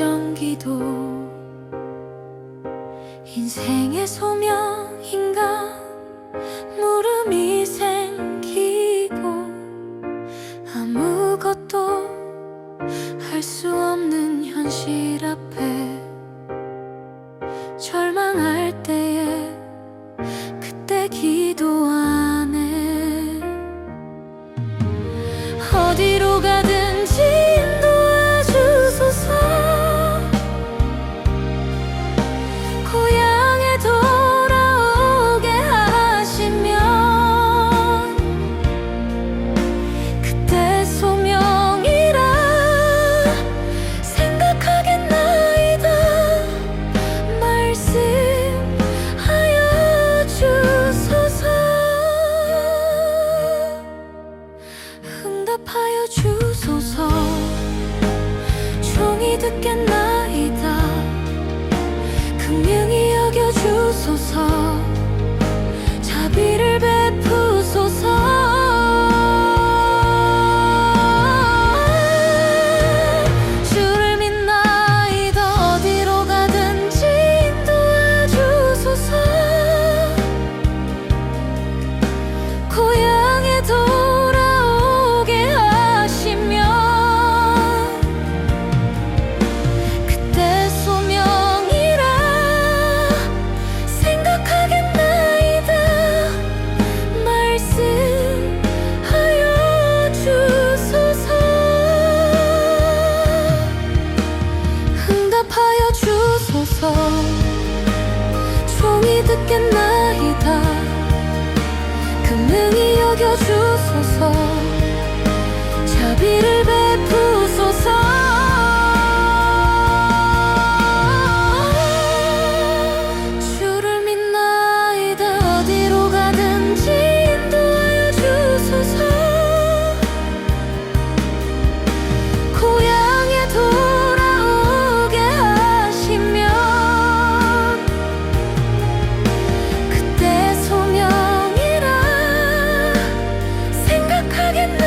기도 인생의 소명인가? 물음이 생기고 아무것도 할 수 없는 현실 앞에 절망할 때에 그때 기도하 듣겠나이다. 긍휼히 여겨 주소서. 자비를 베 듣겠나이다. again.